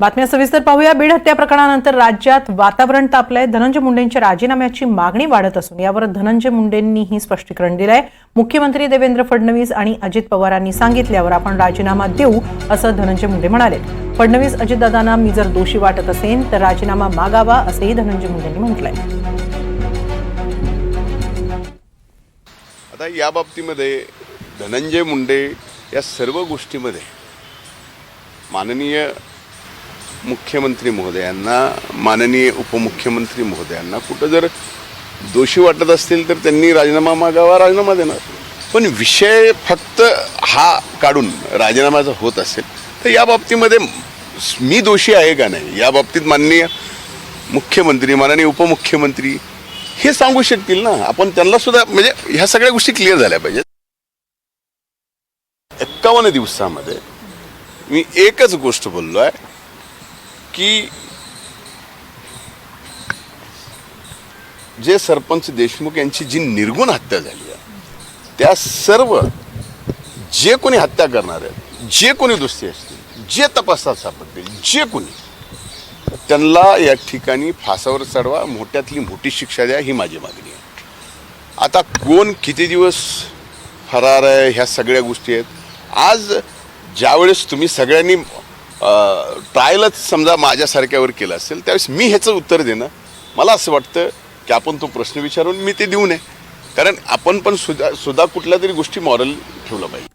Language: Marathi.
बातम्या सविस्तर पाहूया. बीड हत्या प्रकरणानंतर राज्यात वातावरण तापलंय. धनंजय मुंडेंच्या राजीनाम्याची मागणी वाढत असून यावर धनंजय मुंडेंनीही स्पष्टीकरण दिलंय. मुख्यमंत्री देवेंद्र फडणवीस आणि अजित पवारांनी सांगितल्यावर आपण राजीनामा देऊ असं धनंजय मुंडे म्हणाले. फडणवीस अजितदादांना मी जर दोषी वाटत असेन तर राजीनामा मागावा असंही धनंजय मुंडेंनी म्हटलंय. आता या बाबतीमध्ये धनंजय मुंडे या सर्व गोष्टीमध्ये माननीय मुख्यमंत्री महोदयांना माननीय उपमुख्यमंत्री महोदयांना कुठं जर दोषी वाटत असतील तर त्यांनी राजीनामा मागावा राजीनामा देणार. पण विषय फक्त हा काढून राजीनाम्याचा होत असेल तर या बाबतीमध्ये मी दोषी आहे का नाही? या बाबतीत माननीय मुख्यमंत्री माननीय उपमुख्यमंत्री हे सांगू शकतील ना? आपण त्यांना सुद्धा म्हणजे ह्या सगळ्या गोष्टी क्लिअर झाल्या पाहिजेत. एक्कावन्न दिवसामध्ये मी एकच गोष्ट बोललो आहे की जे सरपंच देशमुख यांची जी निर्गुण हत्या झाली आहे त्या सर्व जे कोणी हत्या करणार आहेत जे कोणी दुसरे असतील जे तपासात सापडतील जे कोणी त्यांना या ठिकाणी फासावर चढवा मोठ्यातली मोठी शिक्षा द्या ही माझी मागणी आहे. आता कोण किती दिवस फरार आहे ह्या सगळ्या गोष्टी आहेत. आज ज्यावेळेस तुम्ही सगळ्यांनी ट्रायलच समजा माझ्यासारख्यावर केलं असेल त्यावेळेस मी ह्याचं उत्तर देणं मला असं वाटतं की आपण तो प्रश्न विचारून मी ते देऊ नये. कारण आपण पण सुद्धा सुद्धा कुठल्या तरी गोष्टी मॉरल ठेवलं पाहिजे.